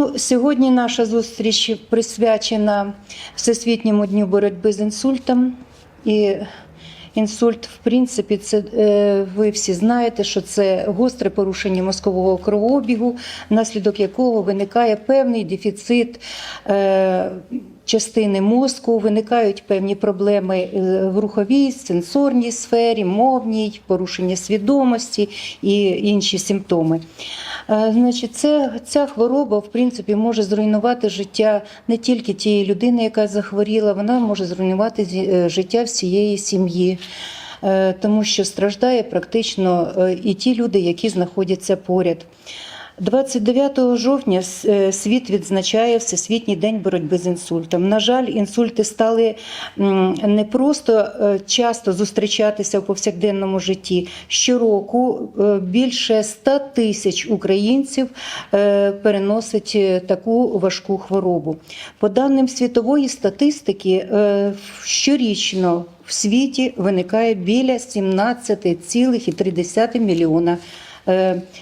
Ну, сьогодні наша зустріч присвячена Всесвітньому дню боротьби з інсультом. І інсульт, в принципі, це е, ви всі знаєте, що це гостре порушення мозкового кровообігу, внаслідок якого виникає певний дефіцит. Частини мозку виникають певні проблеми е, в руховій, сенсорній сфері, мовній, порушення свідомості і інші симптоми. Е, Значить, це, ця хвороба в принципі може зруйнувати життя не тільки тієї людини, яка захворіла, вона може зруйнувати е, життя всієї сім'ї. Тому що страждає практично і ті люди, які знаходяться поряд. 29 жовтня е, світ відзначає Всесвітній день боротьби з інсультом. На жаль, інсульти стали не просто е, часто зустрічатися в повсякденному житті. Щороку е, більше 100 тисяч українців переносить таку важку хворобу. По даним світової статистики, щорічно в світі виникає біля 17,3 мільйона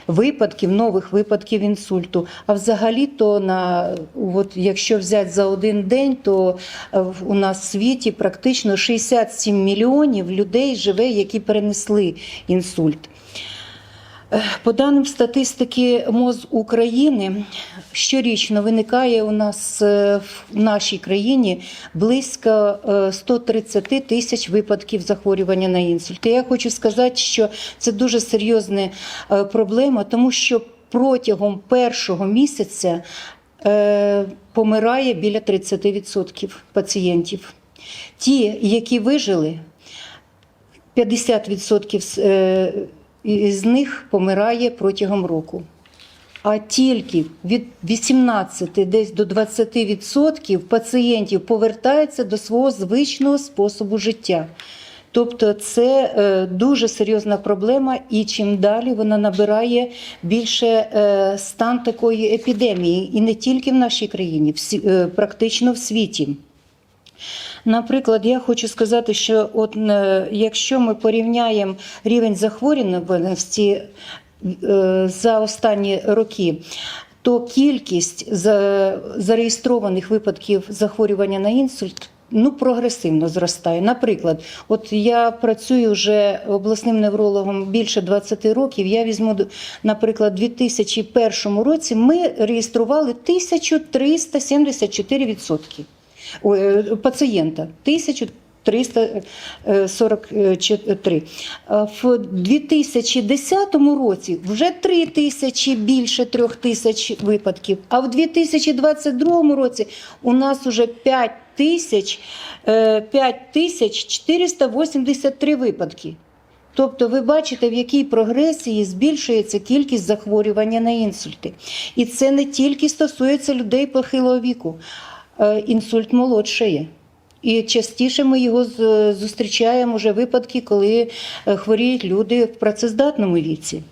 випадків, нових випадків інсульту. А взагалі, то на от якщо взяти за один день, то е, у нас в світі практично 67 мільйонів людей живе, які перенесли інсульт. Е, По даним статистики МОЗ України, щорічно виникає у нас е, в нашій країні близько е, 130 тисяч випадків захворювання на інсульт. Я хочу сказати, що це дуже серйозна е, проблема, тому що протягом першого місяця е, помирає біля 30% пацієнтів. Ті, які вижили, 50% з, них помирає протягом року. А тільки від 18 десь до 20% пацієнтів повертаються до свого звичного способу життя. Тобто це е, дуже серйозна проблема, і чим далі вона набирає більше е, стан такої епідемії, і не тільки в нашій країні, е, практично в світі. Наприклад, я хочу сказати, що от е, якщо ми порівняємо рівень захворюваності е, за останні роки, то кількість за- зареєстрованих випадків захворювання на інсульт. Ну, прогресивно зростає. Наприклад, от я працюю вже обласним неврологом більше 20 років. Я візьму, наприклад, у 2001 році ми реєстрували 1374 відсотки пацієнта 1343. А В 2010 році вже 3 тисячі більше 3 тисяч випадків. А в 2022 році у нас уже 5 тисяч е, 5 тисяч 483 випадки. Тобто ви бачите, в якій прогресії збільшується кількість захворювання на інсульти. І це не тільки стосується людей похилого віку. Е, Інсульт молодшає. І частіше ми його зустрічаємо вже випадки, коли е, хворіють люди в працездатному віці.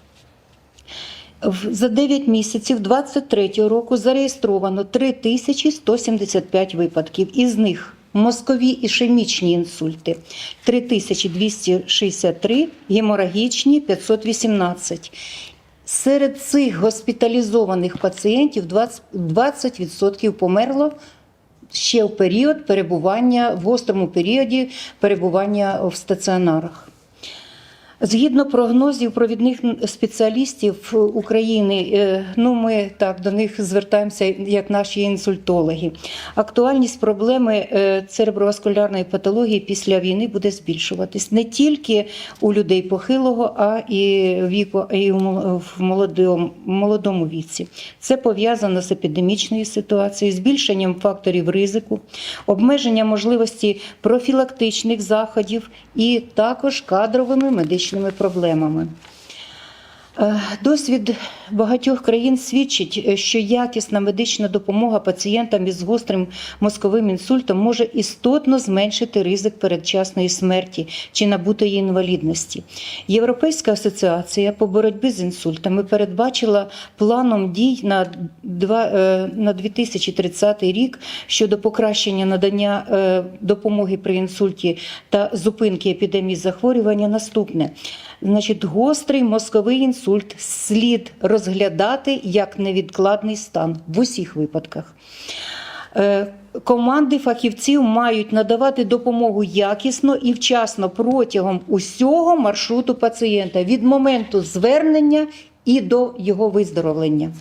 За 9 місяців 2023 року зареєстровано 3175 випадків. Із них мозкові ішемічні інсульти 3263, геморагічні 518. Серед цих госпіталізованих пацієнтів 20%, 20% померло ще в період перебування в гострому періоді перебування в стаціонарах. Згідно прогнозів провідних спеціалістів України, е, ну ми так до них звертаємося як наші інсультологи. Актуальність проблеми е, цереброваскулярної патології після війни буде збільшуватись не тільки у людей похилого, а і віку, і в молодому, молодому віці. Це пов'язано з епідемічною ситуацією, збільшенням факторів ризику, обмеженням можливості профілактичних заходів і також кадровими медичними проблемами. Е, Досвід багатьох країн свідчить, е, що якісна медична допомога пацієнтам із гострим мозковим інсультом може істотно зменшити ризик передчасної смерті чи набутої інвалідності. Європейська асоціація по боротьбі з інсультами передбачила планом дій на, два, е, на 2030 рік щодо покращення надання допомоги при інсульті та зупинки епідемії захворювання наступне. Значить, гострий мозковий інсульт слід розглядати як невідкладний стан в усіх випадках. Е, Команди фахівців мають надавати допомогу якісно і вчасно протягом усього маршруту пацієнта від моменту звернення і до його виздоровлення.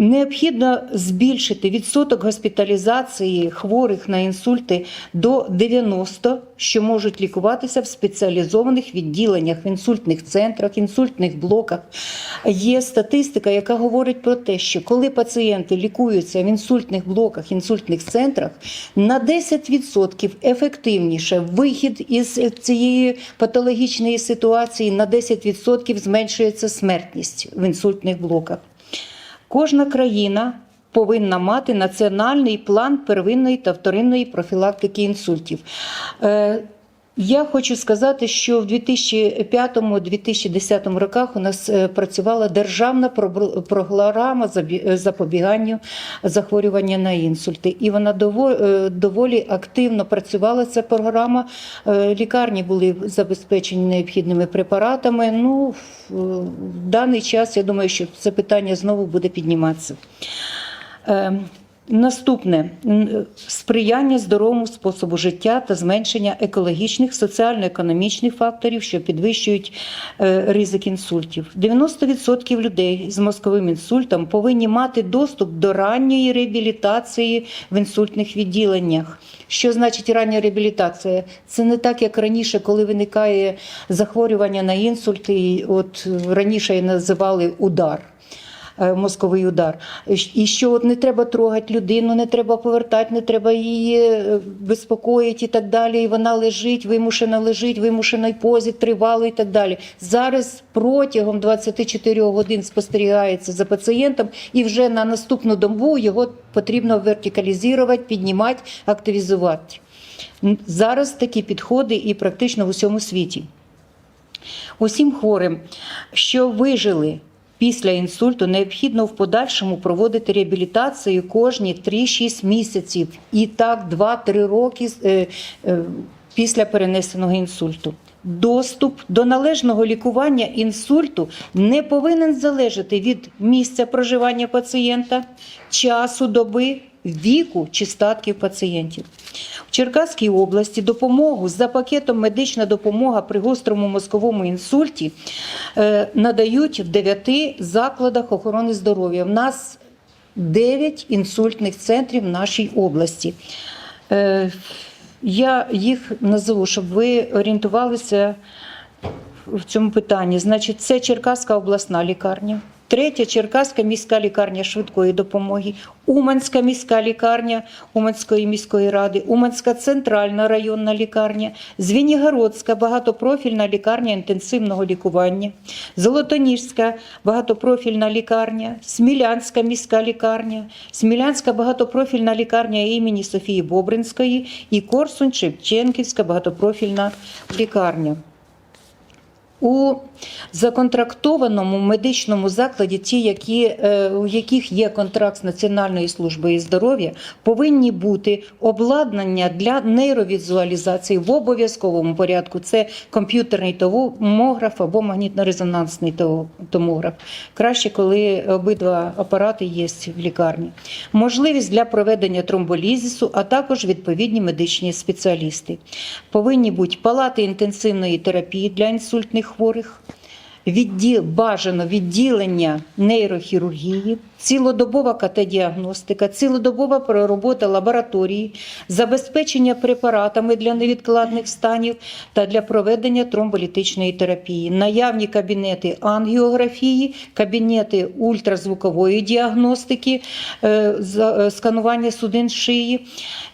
Необхідно збільшити відсоток госпіталізації хворих на інсульти до 90, що можуть лікуватися в спеціалізованих відділеннях, в інсультних центрах, інсультних блоках. Є статистика, яка говорить про те, що коли пацієнти лікуються в інсультних блоках, інсультних центрах, на 10% ефективніше вихід із цієї патологічної ситуації на 10% зменшується смертність в інсультних блоках. Кожна країна повинна мати національний план первинної та вторинної профілактики інсультів. Я хочу сказати, що в 2005-2010 роках у нас е, працювала державна програма е, запобігання захворювання на інсульти, і вона е, доволі активно працювала. Ця програма. Лікарні були забезпечені необхідними препаратами. Ну, в даний час я думаю, що це питання знову буде підніматися. Е, Наступне сприяння здоровому способу життя та зменшення екологічних, соціально-економічних факторів, що підвищують е, ризик інсультів. 90% людей з мозковим інсультом повинні мати доступ до ранньої реабілітації в інсультних відділеннях. Що значить рання реабілітація? Це не так, як раніше, коли виникає захворювання на інсульт, і от раніше її називали удар е, мозковий удар. І що от не треба трогати людину, не треба повертати, не треба її е, безпокоїти і так далі. І вона лежить, вимушена лежить, вимушений позі, тривало і так далі. Зараз протягом 24 годин спостерігається за пацієнтом, і вже на наступну добу його потрібно вертикалізувати, піднімати, активізувати. Зараз такі підходи і практично в усьому світі. Усім хворим, що вижили після інсульту, необхідно в подальшому проводити реабілітацію кожні 3-6 місяців і так 2-3 роки е, е, після перенесеного інсульту. Доступ до належного лікування інсульту не повинен залежати від місця проживання пацієнта, часу доби, віку чи статків пацієнтів. В Черкаській області допомогу за пакетом медична допомога при гострому мозковому інсульті е, надають в 9 закладах охорони здоров'я. В нас 9 інсультних центрів в нашій області. Е, Я їх назову, щоб ви орієнтувалися в цьому питанні. Значить, це Черкаська обласна лікарня. Третя Черкаська міська лікарня швидкої допомоги, Уманська міська лікарня Уманської міської ради, Уманська центральна районна лікарня, Звенігородська багатопрофільна лікарня інтенсивного лікування, Золотоніжська багатопрофільна лікарня, Смілянська міська лікарня, Смілянська багатопрофільна лікарня імені Софії Бобринської і Корсунь Шевченківська багатопрофільна лікарня. У законтрактованому медичному закладі, ті, які, е, у яких є контракт з Національною службою здоров'я, повинні бути обладнання для нейровізуалізації в обов'язковому порядку. Це комп'ютерний томограф або магнітно-резонансний томограф. Краще, коли обидва апарати є в лікарні. Можливість для проведення тромболізису, а також відповідні медичні спеціалісти. Повинні бути палати інтенсивної терапії для інсультних хворих. Відділ, бажано відділення нейрохірургії, цілодобова КТ-діагностика, цілодобова робота лабораторії, забезпечення препаратами для невідкладних станів та для проведення тромболітичної терапії, наявні кабінети ангіографії, кабінети ультразвукової діагностики, е, е, сканування судин шиї.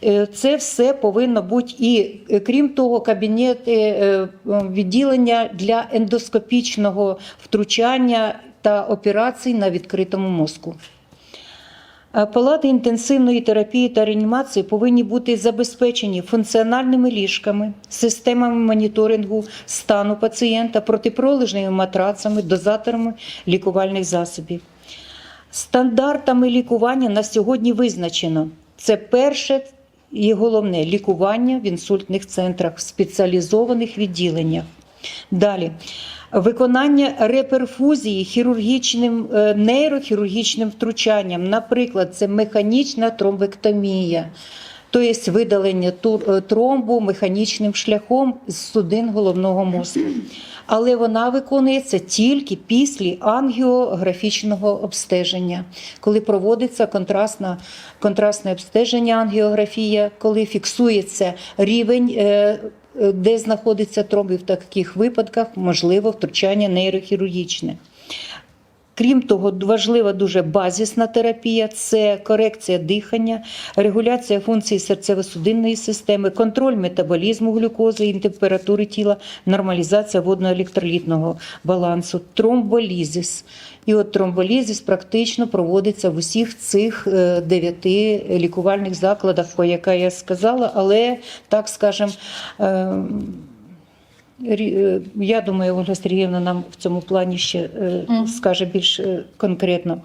Е, Це все повинно бути і, крім того, кабінети відділення для ендоскопічного втручання та операцій на відкритому мозку. Е, Палати інтенсивної терапії та реанімації повинні бути забезпечені функціональними ліжками, системами моніторингу стану пацієнта, протипролежними матрацами, дозаторами лікувальних засобів. Стандартами лікування на сьогодні визначено. Це перше і головне лікування в інсультних центрах, в спеціалізованих відділеннях. Далі. Виконання реперфузії хірургічним, е, нейрохірургічним втручанням. Наприклад, це механічна тромбектомія, тобто видалення е, тромбу механічним шляхом з судин головного мозку. Але вона виконується тільки після ангіографічного обстеження, коли проводиться контрастна, контрастне обстеження ангіографія, коли фіксується рівень. Е, Де знаходиться тромб, і в таких випадках можливо втручання нейрохірургічне. Крім того, важлива дуже базісна терапія це корекція дихання, регуляція функцій серцево-судинної системи, контроль метаболізму глюкози і температури тіла, нормалізація водно-електролітного балансу, тромболізис. І от тромболізис практично проводиться в усіх цих е, дев'яти лікувальних закладах, про яка я сказала, але так скажем. Е, Я думаю, Ольга Сергіївна нам в цьому плані ще е, скаже більш е, конкретно.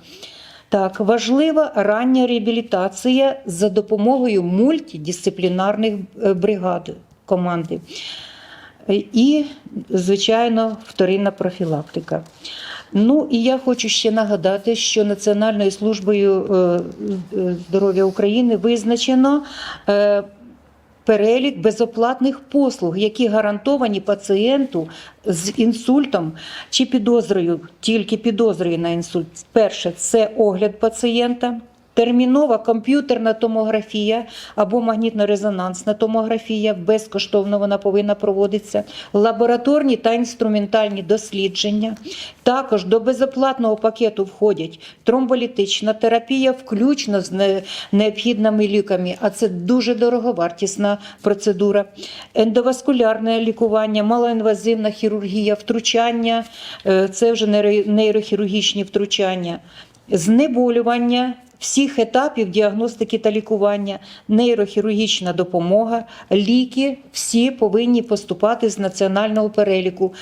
Так, важлива рання реабілітація за допомогою мультидисциплінарних бригад команди. І, звичайно, вторинна профілактика. Ну і я хочу ще нагадати, що Національною службою здоров'я України визначено перелік безоплатних послуг, які гарантовані пацієнту з інсультом чи підозрою, тільки підозрою на інсульт. Перше це огляд пацієнта. Термінова комп'ютерна томографія або магнітно-резонансна томографія, безкоштовно вона повинна проводитися, лабораторні та інструментальні дослідження. Також до безоплатного пакету входять тромболітична терапія, включно з необхідними ліками, а це дуже дороговартісна процедура, ендоваскулярне лікування, малоінвазивна хірургія, втручання, е, це вже нейрохірургічні втручання, знеболювання всіх етапів діагностики та лікування, нейрохірургічна допомога, ліки всі повинні поступати з національного переліку.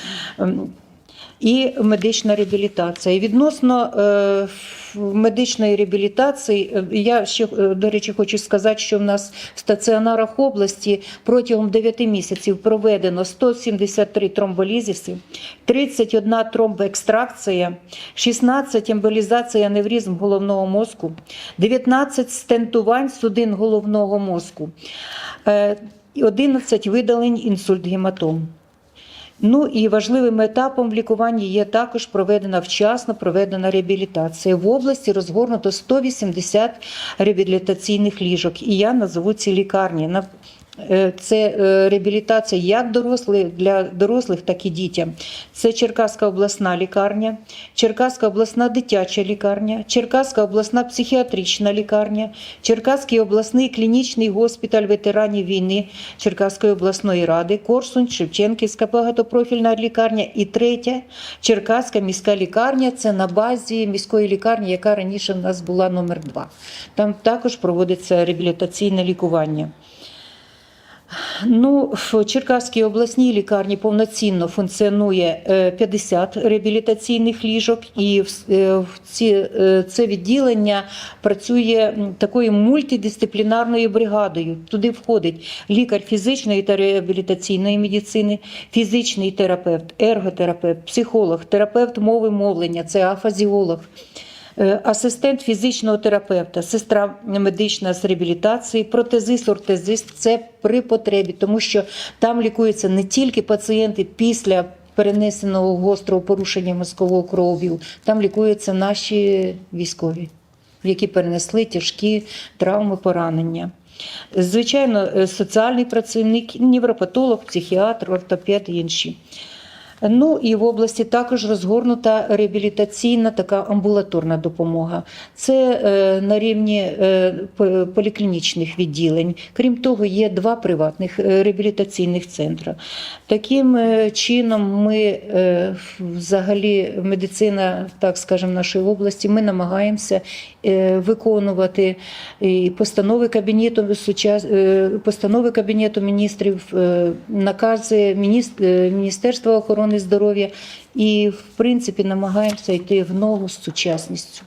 І медична реабілітація. Відносно е, медичної реабілітації, е, я ще е, до речі хочу сказати, що в нас в стаціонарах області протягом 9 місяців проведено 173 тромболізиси, 31 тромбоекстракція, 16 емболізацій аневризм головного мозку, 19 стентувань судин головного мозку, е, 11 видалень інсульт гематом. Ну і важливим етапом в лікуванні є також проведена вчасно проведена реабілітація. В області розгорнуто 180 реабілітаційних ліжок. І я назову ці лікарні. Е, Це е, реабілітація як дорослих для дорослих, так і дітям. Це Черкаська обласна лікарня, Черкаська обласна дитяча лікарня, Черкаська обласна психіатрична лікарня, Черкаський обласний клінічний госпіталь ветеранів війни Черкаської обласної ради, Корсунь, Шевченківська багатопрофільна лікарня і третя Черкаська міська лікарня. Це на базі міської лікарні, яка раніше в нас була номер 2 Там також проводиться реабілітаційне лікування. Ну, в Черкаській обласній лікарні повноцінно функціонує е, 50 реабілітаційних ліжок, і е, ці, е, це відділення працює такою мультидисциплінарною бригадою. Туди входить лікар фізичної та реабілітаційної медицини, фізичний терапевт, ерготерапевт, психолог, терапевт мови мовлення, це афазіолог. Е, Асистент фізичного терапевта, сестра медична з реабілітації, протезист, ортезист це при потребі, тому що там лікуються не тільки пацієнти після перенесеного гострого порушення мозкового кров'ю, там лікуються наші військові, які перенесли тяжкі травми, поранення. Звичайно, е, соціальний працівник, невропатолог, психіатр, ортопед і інші. Ну і в області також розгорнута реабілітаційна така амбулаторна допомога. Це е, на рівні е, поліклінічних відділень. Крім того, є два приватних е, реабілітаційних центри. Таким чином, ми взагалі медицина, так скажемо, нашої області, ми намагаємося виконувати постанови кабінету постанови кабінету міністрів, накази Міністерства охорони здоров'я і, в принципі, намагаємося йти в ногу з сучасністю.